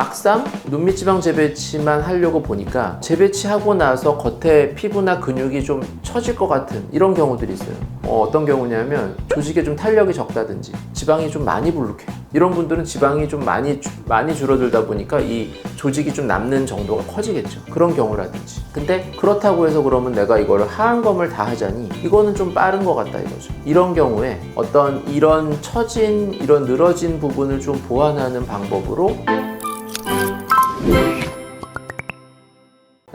막상 눈밑지방 재배치만 하려고 보니까 재배치하고 나서 겉에 피부나 근육이 좀 처질 것 같은 이런 경우들이 있어요. 어, 떤 경우냐면 조직에 좀 탄력이 적다든지 지방이 좀 많이 불룩해. 이런 분들은 지방이 좀 많이 주- 많이 줄어들다 보니까 이 조직이 좀 남는 정도가 커지겠죠. 그런 경우라든지. 근데 그렇다고 해서 그러면 내가 이거를 하한검을 다 하자니 이거는 좀 빠른 것 같다 이거죠. 이런 경우에 어떤 이런 처진 이런 늘어진 부분을 좀 보완하는 방법으로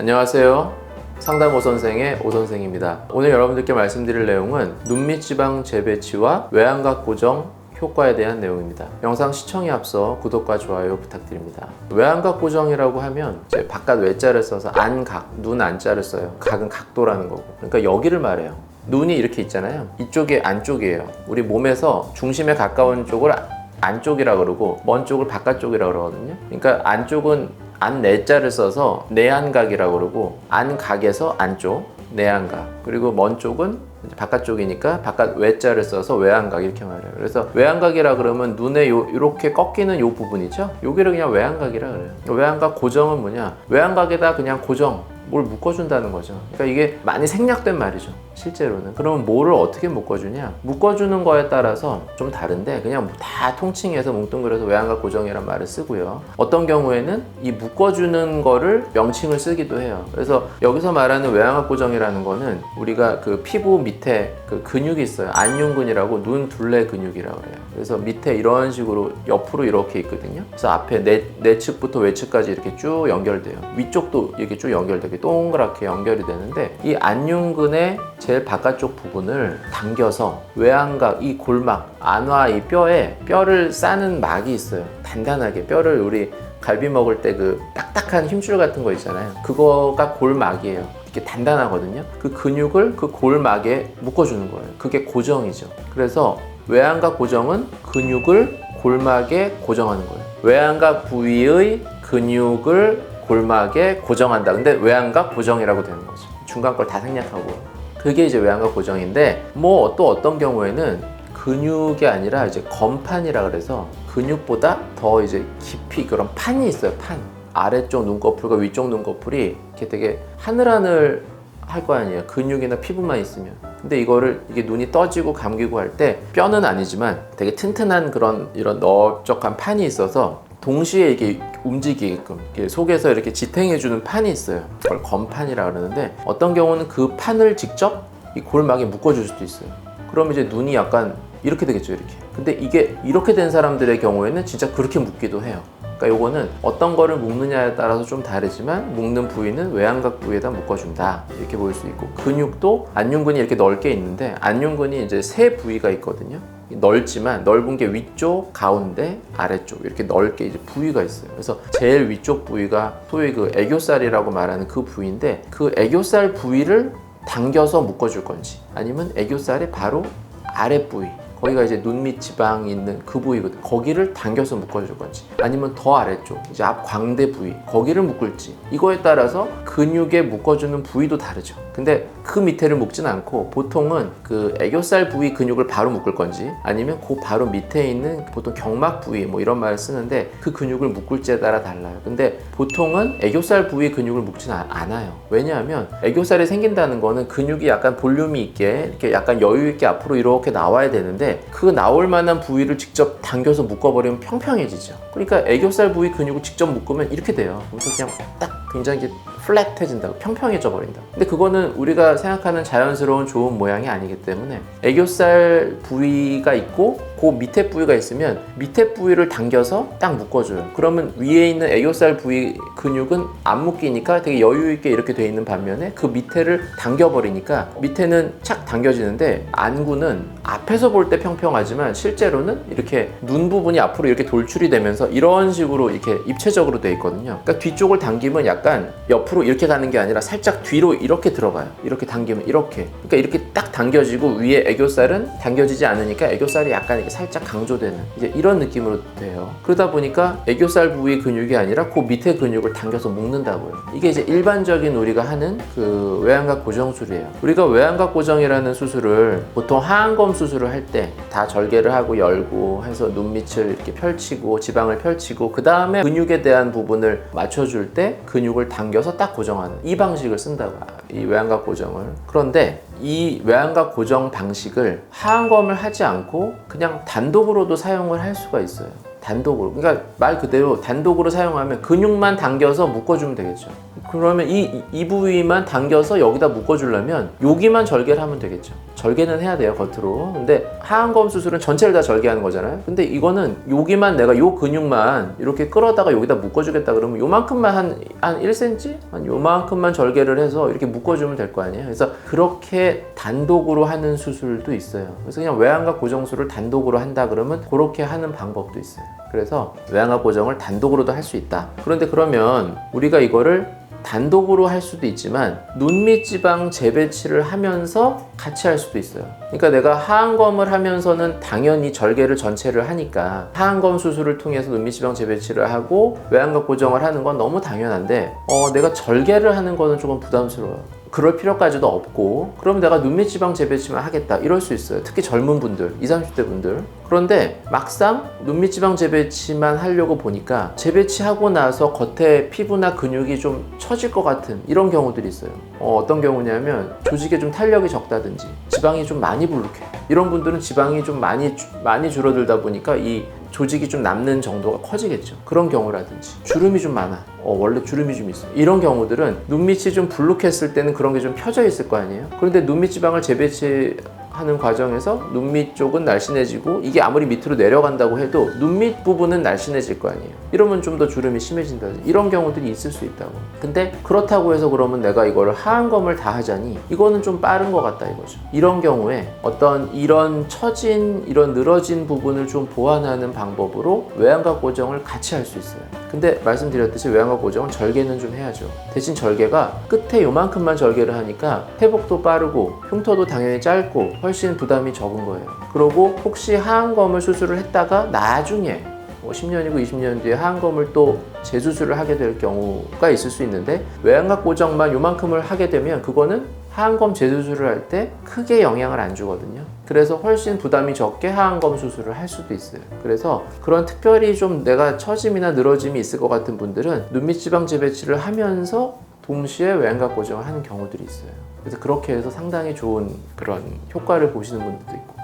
안녕하세요. 상담 오 선생의 오 선생입니다. 오늘 여러분들께 말씀드릴 내용은 눈밑 지방 재배치와 외양각 고정 효과에 대한 내용입니다. 영상 시청에 앞서 구독과 좋아요 부탁드립니다. 외양각 고정이라고 하면 이제 바깥 외자를 써서 안각, 눈 안자를 써요. 각은 각도라는 거고. 그러니까 여기를 말해요. 눈이 이렇게 있잖아요. 이쪽이 안쪽이에요. 우리 몸에서 중심에 가까운 쪽을 안쪽이라 그러고 먼 쪽을 바깥쪽이라 그러거든요. 그러니까 안쪽은 안 내자를 써서 내안각이라 그러고 안각에서 안쪽 내안각 그리고 먼 쪽은 바깥쪽이니까 바깥 외자를 써서 외안각 이렇게 말해요. 그래서 외안각이라 그러면 눈에 요 이렇게 꺾이는 요 부분이죠. 여기를 그냥 외안각이라 그래요. 외안각 고정은 뭐냐? 외안각에다 그냥 고정 뭘 묶어준다는 거죠. 그러니까 이게 많이 생략된 말이죠. 실제로는. 그러면 뭐를 어떻게 묶어주냐? 묶어주는 거에 따라서 좀 다른데 그냥 다 통칭해서 뭉뚱그려서 외양각 고정이란 말을 쓰고요. 어떤 경우에는 이 묶어주는 거를 명칭을 쓰기도 해요. 그래서 여기서 말하는 외양각 고정이라는 거는 우리가 그 피부 밑에 그 근육이 있어요. 안윤근이라고 눈 둘레 근육이라고 그래요. 그래서 밑에 이런 식으로 옆으로 이렇게 있거든요. 그래서 앞에 내, 내측부터 외측까지 이렇게 쭉 연결돼요. 위쪽도 이렇게 쭉 연결되게 동그랗게 연결이 되는데 이 안윤근의 제일 바깥쪽 부분을 당겨서 외양각 이 골막 안와 이 뼈에 뼈를 싸는 막이 있어요. 단단하게 뼈를 우리 갈비 먹을 때 그 딱딱한 힘줄 같은 거 있잖아요. 그거가 골막이에요. 이렇게 단단하거든요. 그 근육을 그 골막에 묶어주는 거예요. 그게 고정이죠. 그래서 외양각 고정은 근육을 골막에 고정하는 거예요. 외양각 부위의 근육을 골막에 고정한다. 근데 외양각 고정이라고 되는 거죠. 중간 걸 다 생략하고. 그게 이제 외양각 고정인데 뭐 또 어떤 경우에는 근육이 아니라 이제 건판이라 그래서 근육보다 더 이제 깊이 그런 판이 있어요. 판. 아래쪽 눈꺼풀과 위쪽 눈꺼풀이 이렇게 되게 하늘하늘 할 거 아니에요. 근육이나 피부만 있으면. 근데 이거를 이게 눈이 떠지고 감기고 할 때 뼈는 아니지만 되게 튼튼한 그런 이런 넓적한 판이 있어서 동시에 이게 움직이게끔 이렇게 속에서 이렇게 지탱해주는 판이 있어요. 그걸 건판이라 그러는데 어떤 경우는 그 판을 직접 이 골막에 묶어줄 수도 있어요. 그럼 이제 눈이 약간 이렇게 되겠죠, 이렇게. 근데 이게 이렇게 된 사람들의 경우에는 진짜 그렇게 묶기도 해요. 그러니까 요거는 어떤 거를 묶느냐에 따라서 좀 다르지만 묶는 부위는 외양각 부위에다 묶어준다 이렇게 보일 수 있고 근육도 안윤근이 이렇게 넓게 있는데 안윤근이 이제 세 부위가 있거든요. 넓지만 넓은 게 위쪽, 가운데, 아래쪽 이렇게 넓게 이제 부위가 있어요. 그래서 제일 위쪽 부위가 소위 그 애교살이라고 말하는 그 부위인데 그 애교살 부위를 당겨서 묶어줄 건지 아니면 애교살의 바로 아래 부위 거기가 이제 눈밑 지방이 있는 그 부위거든. 거기를 당겨서 묶어줄 건지, 아니면 더 아래쪽, 이제 앞 광대 부위, 거기를 묶을지, 이거에 따라서 근육에 묶어주는 부위도 다르죠. 근데 그 밑에를 묶진 않고 보통은 그 애교살 부위 근육을 바로 묶을 건지, 아니면 그 바로 밑에 있는 보통 경막 부위 뭐 이런 말을 쓰는데 그 근육을 묶을지에 따라 달라요. 근데 보통은 애교살 부위 근육을 묶진 아- 않아요. 왜냐하면 애교살이 생긴다는 거는 근육이 약간 볼륨이 있게 이렇게 약간 여유 있게 앞으로 이렇게 나와야 되는데 그 나올 만한 부위를 직접 당겨서 묶어버리면 평평해지죠. 그러니까 애교살 부위 근육을 직접 묶으면 이렇게 돼요. 그래서 그냥 딱 굉장히 플랫해진다고 평평해져 버린다. 근데 그거는 우리가 생각하는 자연스러운 좋은 모양이 아니기 때문에 애교살 부위가 있고 그 밑에 부위가 있으면 밑에 부위를 당겨서 딱 묶어줘요. 그러면 위에 있는 애교살 부위 근육은 안 묶이니까 되게 여유 있게 이렇게 돼 있는 반면에 그 밑에를 당겨버리니까 밑에는 착 당겨지는데 안구는 앞에서 볼 때 평평하지만 실제로는 이렇게 눈 부분이 앞으로 이렇게 돌출이 되면서 이런 식으로 이렇게 입체적으로 돼 있거든요. 그러니까 뒤쪽을 당기면 약간 옆으로 이렇게 가는 게 아니라 살짝 뒤로 이렇게 들어가요. 이렇게 당기면 이렇게. 그러니까 이렇게 딱 당겨지고 위에 애교살은 당겨지지 않으니까 애교살이 약간 이렇게 살짝 강조되는 이제 이런 느낌으로 돼요. 그러다 보니까 애교살 부위 근육이 아니라 그 밑에 근육을 당겨서 묶는다고요. 이게 이제 일반적인 우리가 하는 그 외양각 고정술이에요. 우리가 외양각 고정이라는 수술을 보통 하안검 수술을 할 때 다 절개를 하고 열고 해서 눈 밑을 이렇게 펼치고 지방을 펼치고 그 다음에 근육에 대한 부분을 맞춰줄 때 근육을 당겨서 딱 고정하는 이 방식을 쓴다고 이 외양각 고정을 그런데 이 외양각 고정 방식을 하안검을 하지 않고 그냥 단독으로도 사용을 할 수가 있어요. 단독으로. 그러니까 말 그대로 단독으로 사용하면 근육만 당겨서 묶어주면 되겠죠. 그러면 이, 이- 이 부위만 당겨서 여기다 묶어주려면 여기만 절개를 하면 되겠죠. 절개는 해야 돼요, 겉으로. 근데 하안검 수술은 전체를 다 절개하는 거잖아요. 근데 이거는 여기만 내가 요 근육만 이렇게 끌어다가 여기다 묶어주겠다 그러면 요만큼만 한, 한 1cm? 한 요만큼만 절개를 해서 이렇게 묶어주면 될 거 아니에요. 그래서 그렇게 단독으로 하는 수술도 있어요. 그래서 그냥 외양각 고정술을 단독으로 한다 그러면 그렇게 하는 방법도 있어요. 그래서 외양각 고정을 단독으로도 할 수 있다. 그런데 그러면 우리가 이거를 단독으로 할 수도 있지만 눈밑 지방 재배치를 하면서 같이 할 수도 있어요. 그러니까 내가 하안검을 하면서는 당연히 절개를 전체를 하니까 하안검 수술을 통해서 눈밑 지방 재배치를 하고 외양각 고정을 하는 건 너무 당연한데 어, 내가 절개를 하는 거는 조금 부담스러워요. 그럴 필요까지도 없고 그럼 내가 눈밑 지방 재배치만 하겠다. 이럴 수 있어요. 특히 젊은 분들 20, 30대 분들. 그런데 막상 눈밑 지방 재배치만 하려고 보니까 재배치하고 나서 겉에 피부나 근육이 좀 처질 것 같은 이런 경우들이 있어요. 어, 어떤 경우냐면 조직에 좀 탄력이 적다든지 지방이 좀 많이 불룩해. 이런 분들은 지방이 좀 많이 주- 많이 줄어들다 보니까 이 조직이 좀 남는 정도가 커지겠죠. 그런 경우라든지 주름이 좀 많아. 어, 원래 주름이 좀 있어. 이런 경우들은 눈밑이 좀 불룩했을 때는 그런 게 좀 펴져 있을 거 아니에요. 그런데 눈밑 지방을 재배치 하는 과정에서 눈밑 쪽은 날씬해지고 이게 아무리 밑으로 내려간다고 해도 눈밑 부분은 날씬해질 거 아니에요. 이러면 좀 더 주름이 심해진다. 이런 경우들이 있을 수 있다고. 근데 그렇다고 해서 그러면 내가 이거를 하안검을 다 하자니 이거는 좀 빠른 것 같다 이거죠. 이런 경우에 어떤 이런 처진 이런 늘어진 부분을 좀 보완하는 방법으로 외양각 고정을 같이 할 수 있어요. 근데 말씀드렸듯이 외양각 고정은 절개는 좀 해야죠. 대신 절개가 끝에 요만큼만 절개를 하니까 회복도 빠르고 흉터도 당연히 짧고 훨씬 부담이 적은 거예요. 그리고 혹시 하안검을 수술을 했다가 나중에 뭐 10년이고 20년 뒤에 하안검을 또 재수술을 하게 될 경우가 있을 수 있는데 외양각 고정만 요만큼을 하게 되면 그거는 하안검 재수술을 할 때 크게 영향을 안 주거든요. 그래서 훨씬 부담이 적게 하안검 수술을 할 수도 있어요. 그래서 그런 특별히 좀 내가 처짐이나 늘어짐이 있을 것 같은 분들은 눈밑 지방 재배치를 하면서 동시에 외양각 고정을 하는 경우들이 있어요. 그래서 그렇게 해서 상당히 좋은 그런 효과를 보시는 분들도 있고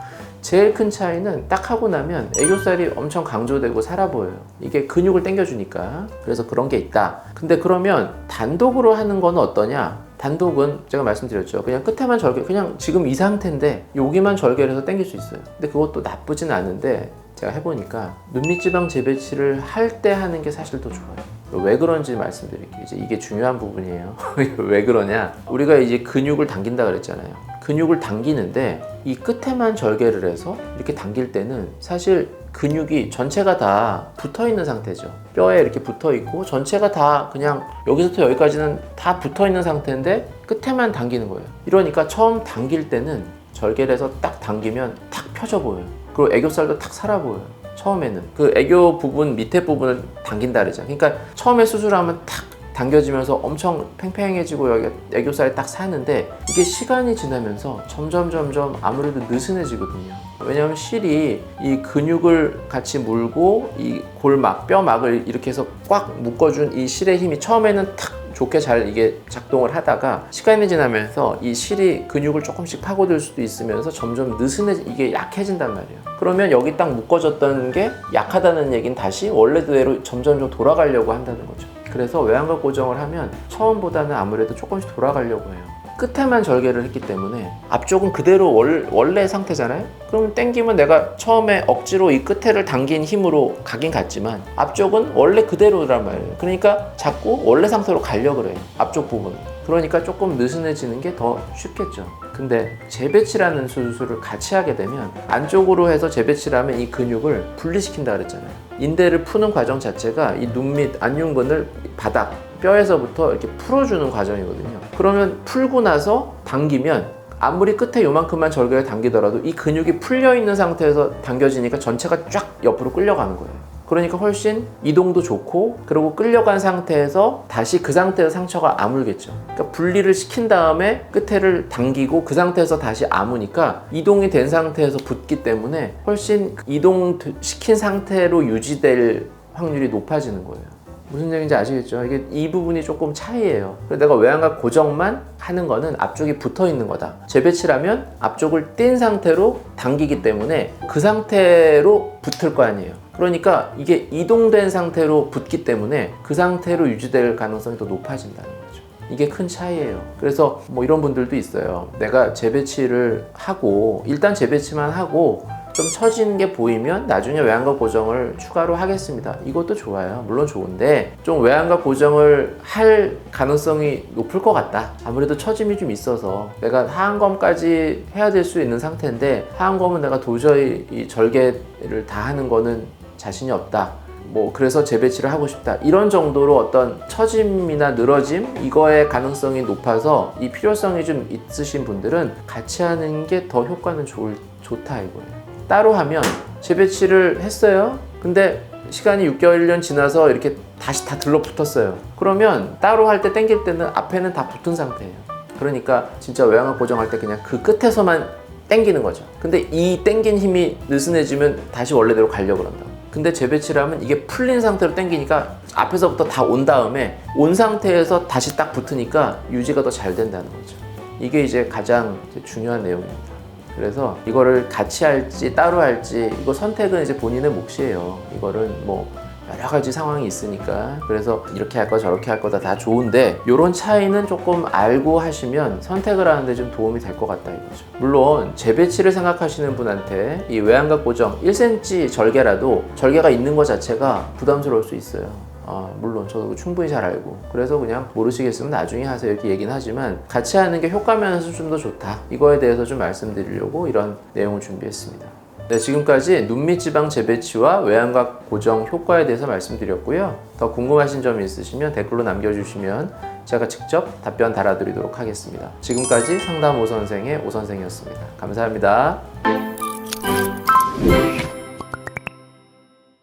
제일 큰 차이는 딱 하고 나면 애교살이 엄청 강조되고 살아 보여요. 이게 근육을 당겨주니까. 그래서 그런 게 있다. 근데 그러면 단독으로 하는 건 어떠냐? 단독은 제가 말씀드렸죠. 그냥 끝에만 절개, 그냥 지금 이 상태인데 여기만 절개를 해서 당길 수 있어요. 근데 그것도 나쁘진 않은데 제가 해보니까 눈밑 지방 재배치를 할 때 하는 게 사실 더 좋아요. 왜 그런지 말씀드릴게요. 이제 이게 중요한 부분이에요. 왜 그러냐? 우리가 이제 근육을 당긴다 그랬잖아요. 근육을 당기는데 이 끝에만 절개를 해서 이렇게 당길 때는 사실 근육이 전체가 다 붙어 있는 상태죠. 뼈에 이렇게 붙어 있고 전체가 다 그냥 여기서부터 여기까지는 다 붙어 있는 상태인데 끝에만 당기는 거예요. 이러니까 처음 당길 때는 절개를 해서 딱 당기면 탁 펴져 보여요. 그리고 애교살도 탁 살아 보여요. 처음에는 그 애교 부분 밑에 부분을 당긴다 그러잖아요. 그러니까 처음에 수술하면 탁 당겨지면서 엄청 팽팽해지고 여기 애교살이 딱 사는데 이게 시간이 지나면서 점점 점점 아무래도 느슨해지거든요. 왜냐하면 실이 이 근육을 같이 물고 이 골막 뼈막을 이렇게 해서 꽉 묶어준 이 실의 힘이 처음에는 탁 좋게 잘 이게 작동을 하다가 시간이 지나면서 이 실이 근육을 조금씩 파고들 수도 있으면서 점점 느슨해 이게 약해진단 말이에요. 그러면 여기 딱 묶어졌던 게 약하다는 얘기는 다시 원래대로 점점 좀 돌아가려고 한다는 거죠. 그래서 외양각 고정을 하면 처음보다는 아무래도 조금씩 돌아가려고 해요. 끝에만 절개를 했기 때문에 앞쪽은 그대로 월, 원래 상태잖아요. 그럼 땡기면 내가 처음에 억지로 이 끝에를 당긴 힘으로 가긴 갔지만 앞쪽은 원래 그대로란 말이에요. 그러니까 자꾸 원래 상태로 가려고 그래요. 앞쪽 부분. 그러니까 조금 느슨해지는 게 더 쉽겠죠. 근데 재배치라는 수술을 같이 하게 되면 안쪽으로 해서 재배치를 하면 이 근육을 분리시킨다 그랬잖아요. 인대를 푸는 과정 자체가 이 눈 밑 안윤근을 바닥 뼈에서부터 이렇게 풀어주는 과정이거든요. 그러면 풀고 나서 당기면 아무리 끝에 요만큼만 절개를 당기더라도 이 근육이 풀려 있는 상태에서 당겨지니까 전체가 쫙 옆으로 끌려가는 거예요. 그러니까 훨씬 이동도 좋고 그리고 끌려간 상태에서 다시 그 상태에서 상처가 아물겠죠. 그러니까 분리를 시킨 다음에 끝에를 당기고 그 상태에서 다시 아무니까 이동이 된 상태에서 붙기 때문에 훨씬 이동 시킨 상태로 유지될 확률이 높아지는 거예요. 무슨 얘기인지 아시겠죠? 이게 이 부분이 조금 차이예요. 그래서 내가 외양각 고정만 하는 거는 앞쪽이 붙어 있는 거다. 재배치라면 앞쪽을 뗀 상태로 당기기 때문에 그 상태로 붙을 거 아니에요. 그러니까 이게 이동된 상태로 붙기 때문에 그 상태로 유지될 가능성이 더 높아진다는 거죠. 이게 큰 차이예요. 그래서 뭐 이런 분들도 있어요. 내가 재배치를 하고 일단 재배치만 하고 좀 처진 게 보이면 나중에 외양각 고정을 추가로 하겠습니다. 이것도 좋아요. 물론 좋은데 좀 외양각 고정을 할 가능성이 높을 것 같다. 아무래도 처짐이 좀 있어서 내가 하안검까지 해야 될 수 있는 상태인데 하안검은 내가 도저히 이 절개를 다 하는 거는 자신이 없다. 뭐 그래서 재배치를 하고 싶다 이런 정도로 어떤 처짐이나 늘어짐 이거의 가능성이 높아서 이 필요성이 좀 있으신 분들은 같이 하는 게 더 효과는 좋을, 좋다 이거예요 따로 하면 재배치를 했어요. 근데 시간이 6개월 1년 지나서 이렇게 다시 다 들러붙었어요. 그러면 따로 할때 당길 때는 앞에는 다 붙은 상태예요. 그러니까 진짜 외양을 고정할 때 그냥 그 끝에서만 당기는 거죠. 근데 이 당긴 힘이 느슨해지면 다시 원래대로 가려고 그런다. 근데 재배치를 하면 이게 풀린 상태로 당기니까 앞에서부터 다 온 다음에 온 상태에서 다시 딱 붙으니까 유지가 더 잘 된다는 거죠. 이게 이제 가장 중요한 내용입니다. 그래서 이거를 같이 할지 따로 할지 이거 선택은 이제 본인의 몫이에요. 이거는 뭐 여러 가지 상황이 있으니까 그래서 이렇게 할 거 저렇게 할 거다 다 좋은데 이런 차이는 조금 알고 하시면 선택을 하는데 좀 도움이 될 것 같다 이거죠. 물론 재배치를 생각하시는 분한테 이 외양각 고정 1cm 절개라도 절개가 있는 것 자체가 부담스러울 수 있어요. 아, 물론 저도 충분히 잘 알고 그래서 그냥 모르시겠으면 나중에 하세요 이렇게 얘기는 하지만 같이 하는 게 효과 면에서 좀 더 좋다 이거에 대해서 좀 말씀드리려고 이런 내용을 준비했습니다. 네, 지금까지 눈밑 지방 재배치와 외양각 고정 효과에 대해서 말씀드렸고요. 더 궁금하신 점이 있으시면 댓글로 남겨주시면 제가 직접 답변 달아드리도록 하겠습니다. 지금까지 상담 오 선생의 오 선생이었습니다. 감사합니다.